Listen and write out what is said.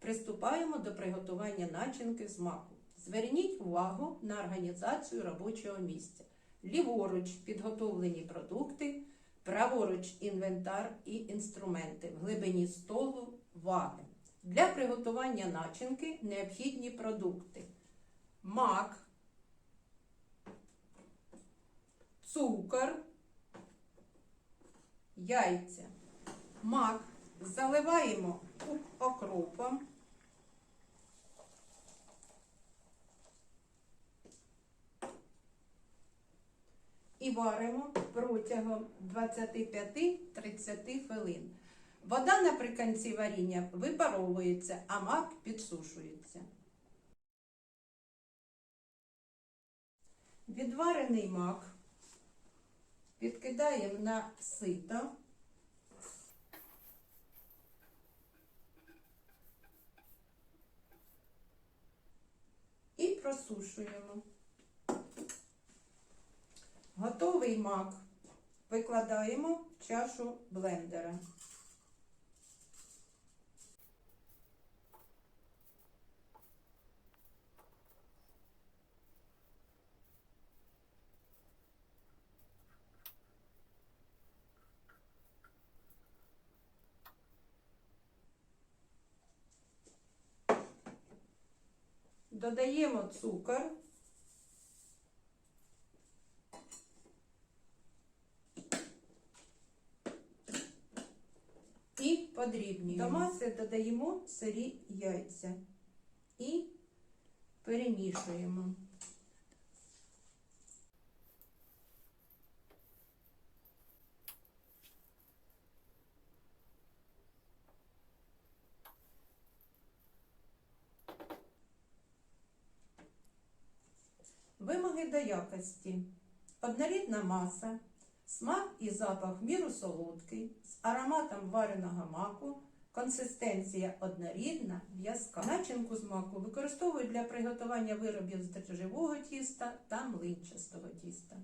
Приступаємо до приготування начинки з маку. Зверніть увагу на організацію робочого місця. Ліворуч підготовлені продукти, праворуч інвентар і інструменти. В глибині столу ваги. Для приготування начинки необхідні продукти: мак, цукор, яйця. Мак заливаємо окропом. І варимо протягом 25-30 хвилин. Вода наприкінці варіння випаровується, а мак підсушується. Відварений мак підкидаємо на сито. І просушуємо. Готовий мак викладаємо в чашу блендера. Додаємо цукор. І подрібнюємо. До маси додаємо сирі яйця і перемішуємо. Вимоги до якості. Однорідна маса, смак і запах міру солодкий, з ароматом вареного маку, консистенція однорідна, в'язка. Начинку з маку використовують для приготування виробів з дрожжевого тіста та млинчастого тіста.